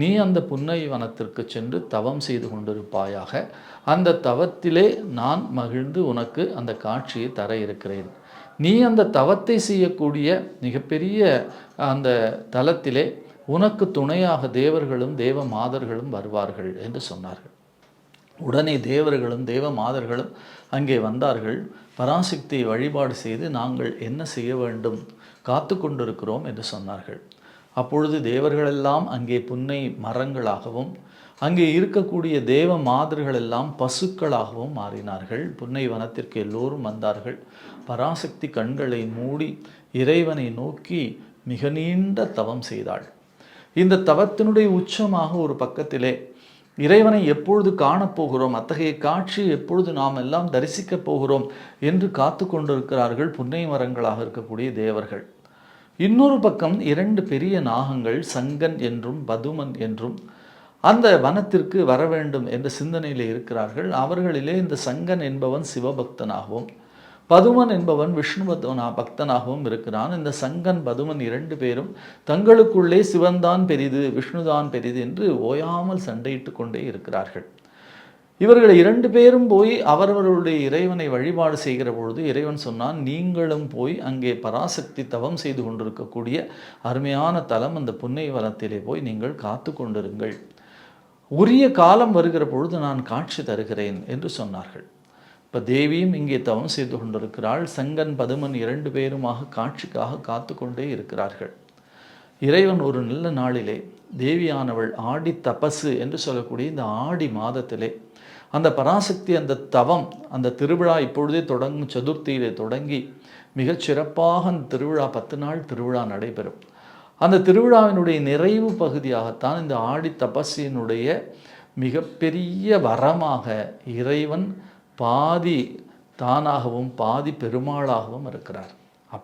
நீ அந்த புன்னை வனத்திற்கு சென்று தவம் செய்து கொண்டிருப்பாயாக. அந்த தவத்திலே நான் மகிழ்ந்து உனக்கு அந்த காட்சியை தர இருக்கிறேன். நீ அந்த தவத்தை செய்யக்கூடிய மிகப்பெரிய அந்த தலத்திலே உனக்கு துணையாக தேவர்களும் தேவ மாதர்களும் வருவார்கள் என்று சொன்னார்கள். உடனே தேவர்களும் தேவ மாதர்களும் அங்கே வந்தார்கள். பராசக்தியை வழிபாடு செய்து நாங்கள் என்ன செய்ய வேண்டும்? காத்து கொண்டிருக்கிறோம் என்று சொன்னார்கள். அப்பொழுது தேவர்களெல்லாம் அங்கே புன்னை மரங்களாகவும் அங்கே இருக்கக்கூடிய தேவ மாதர்களெல்லாம் பசுக்களாகவும் மாறினார்கள். புன்னை வனத்திற்கு எல்லோரும் வந்தார்கள். பராசக்தி கண்களை மூடி இறைவனை நோக்கி மிக நீண்ட தவம் செய்தாள். இந்த தவத்தினுடைய உச்சமாக ஒரு பக்கத்திலே இறைவனை எப்பொழுது காணப்போகிறோம் அத்தகைய காட்சி எப்பொழுது நாம் எல்லாம் தரிசிக்கப் போகிறோம் என்று காத்து கொண்டிருக்கிறார்கள் புன்னை மரங்களாக இருக்கக்கூடிய தேவர்கள். இன்னொரு பக்கம் இரண்டு பெரிய நாகங்கள் சங்கன் என்றும் பதுமன் என்றும் அந்த வனத்திற்கு வர வேண்டும் என்ற சிந்தனையில் இருக்கிறார்கள். அவர்களிலே இந்த சங்கன் என்பவன் சிவபக்தனாகவும் பதுமன் என்பவன் விஷ்ணு பக்தனாகவும் இருக்கிறான். இந்த சங்கன் பதுமன் இரண்டு பேரும் தங்களுக்குள்ளே சிவன்தான் பெரிது விஷ்ணுதான் பெரிது என்று ஓயாமல் சண்டையிட்டு கொண்டே இருக்கிறார்கள். இவர்கள் இரண்டு பேரும் போய் அவரவர்களுடைய இறைவனை வழிபாடு செய்கிற பொழுது இறைவன் சொன்னான் நீங்களும் போய் அங்கே பராசக்தி தவம் செய்து கொண்டிருக்கக்கூடிய அருமையான தலம் அந்த புன்னை வனத்திலே போய் நீங்கள் காத்து கொண்டிருங்கள். உரிய காலம் வருகிற பொழுது நான் காட்சி தருகிறேன் என்று சொன்னார்கள். இப்போ தேவியும் இங்கே தவம் செய்து கொண்டிருக்கிறாள். சங்கன் பதுமன் இரண்டு பேருமாக காட்சிக்காக காத்து கொண்டே இருக்கிறார்கள். இறைவன் ஒரு நல்ல நாளிலே தேவியானவள் ஆடி தபசு என்று சொல்லக்கூடிய இந்த ஆடி மாதத்திலே அந்த பராசக்தி அந்த தவம் அந்த திருவிழா இப்பொழுதே தொடங்கும் சதுர்த்தியிலே தொடங்கி மிகச் சிறப்பாக அந்த திருவிழா பத்து நாள் திருவிழா நடைபெறும். அந்த திருவிழாவினுடைய நிறைவு பகுதியாகத்தான் இந்த ஆடி தபஸினுடைய மிகப்பெரிய வரமாக இறைவன் பாதி தானாகவும் பாதி பெருமாளாகவும் இருக்கிறார்.